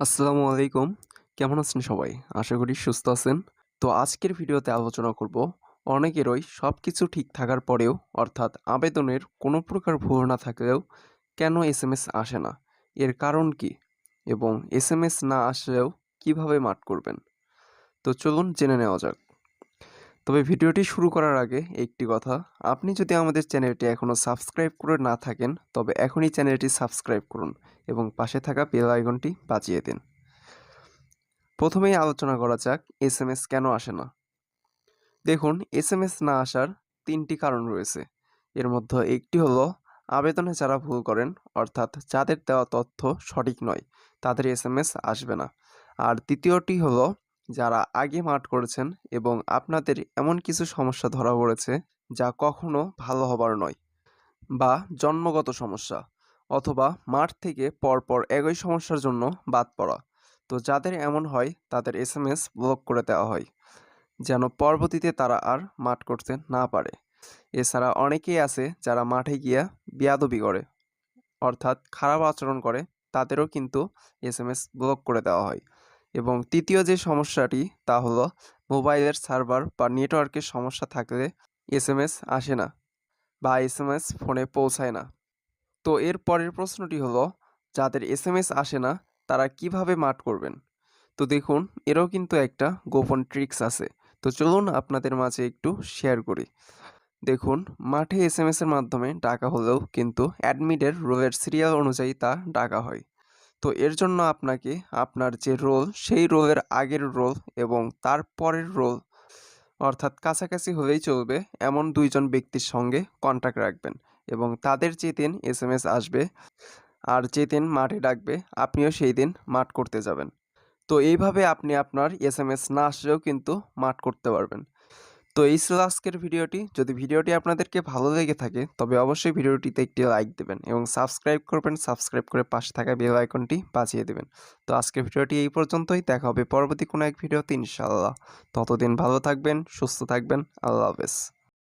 আসসালামু আলাইকুম। কেমন আছেন সবাই? আশা করি সুস্থ আছেন। তো আজকের ভিডিওতে আলোচনা করব অনেকেরই সব কিছু ঠিক থাকার পরেও, অর্থাৎ আবেদনের কোনো প্রকার ভুল না থাকলেও কেন এস এম এস আসে না? এর কারণ কি? এবং এস এম এস না আসলেও কীভাবে মাঠ করবেন? তো চলুন জেনে নেওয়া যাক। তবে ভিডিওটি শুরু করার আগে একটি কথা। আপনি যদি আমাদের চ্যানেলটি এখনও সাবস্ক্রাইব করে না থাকেন, তবে এখনই চ্যানেলটি সাবস্ক্রাইব করুন এবং পাশে থাকা বেল আইকনটি বাজিয়ে দিন। প্রথমেই আলোচনা করা যাক এস এম এস কেন আসে না? দেখুন এস এম এস না আসার তিনটি কারণ রয়েছে। এর মধ্যে একটি হলো, আবেদনে যারা ভুল করেন, অর্থাৎ যাদের দেওয়া তথ্য সঠিক নয়, তাদের এস এম এস আসবে না। আর দ্বিতীয়টি হলো যারা আগে মাঠ করেছেন এবং আপনাদের এমন কিছু সমস্যা ধরা পড়েছে যা কখনো ভালো হবার নয় বা জন্মগত সমস্যা অথবা মাঠ থেকে পরপর একই সমস্যার জন্য বাদ পড়া। তো যাদের এমন হয় তাদের এস এম এস ব্লক করে দেওয়া হয় যেন পরবর্তীতে তারা আর মাঠ করতে না পারে। এছাড়া অনেকেই আছে যারা মাঠে গিয়া বিয়াদবি করে অর্থাৎ খারাপ আচরণ করে তাদেরও কিন্তু এস এম এস ব্লক করে দেওয়া হয়। এবং তৃতীয় যে সমস্যাটি তা হলো মোবাইলের সার্ভার বা নেটওয়ার্কের সমস্যা থাকলে এস এম এস আসে না বা এস এম এস ফোনে পৌঁছায় না। তো এর পরের প্রশ্নটি হলো, যাদের এস এম এস আসে না, তারা কীভাবে মাঠ করবেন? তো দেখুন, এরও কিন্তু একটা গোপন ট্রিক্স আছে। তো চলুন আপনাদের মাঝে একটু শেয়ার করি। দেখুন, মাঠে এস এম এর মাধ্যমে ডাকা হলেও কিন্তু অ্যাডমিটের রোলের সিরিয়াল অনুযায়ী তা ডাকা হয়। তো এর জন্য আপনাকে আপনার যে রোল সেই রোলের আগের রোল এবং তার পরের রোল অর্থাৎ কাছাকাছি হলেই চলবে এমন দুইজন ব্যক্তির সঙ্গে কন্ট্যাক্ট রাখবেন এবং তাদের যেদিন এস এম এস আসবে আর যেদিন মাঠে ডাকবে আপনিও সেই দিন মাঠ করতে যাবেন। তো এইভাবে আপনি আপনার এস এম এস না আসলেও কিন্তু মাঠ করতে পারবেন। তো এই ছিল আজকের ভিডিওটি। যদি ভিডিওটি আপনাদেরকে ভালো লেগে থাকে, তবে অবশ্যই ভিডিওটিতে একটি লাইক দেবেন এবং সাবস্ক্রাইব করবেন সাবস্ক্রাইব করে পাশে থাকা বেল আইকনটি বাজিয়ে দেবেন। তো আজকের ভিডিওটি এই পর্যন্তই। দেখা হবে পরবর্তী কোনো এক ভিডিওতে ইনশাআল্লাহ। ততদিন ভালো থাকবেন, সুস্থ থাকবেন। আল্লাহ হাফেজ।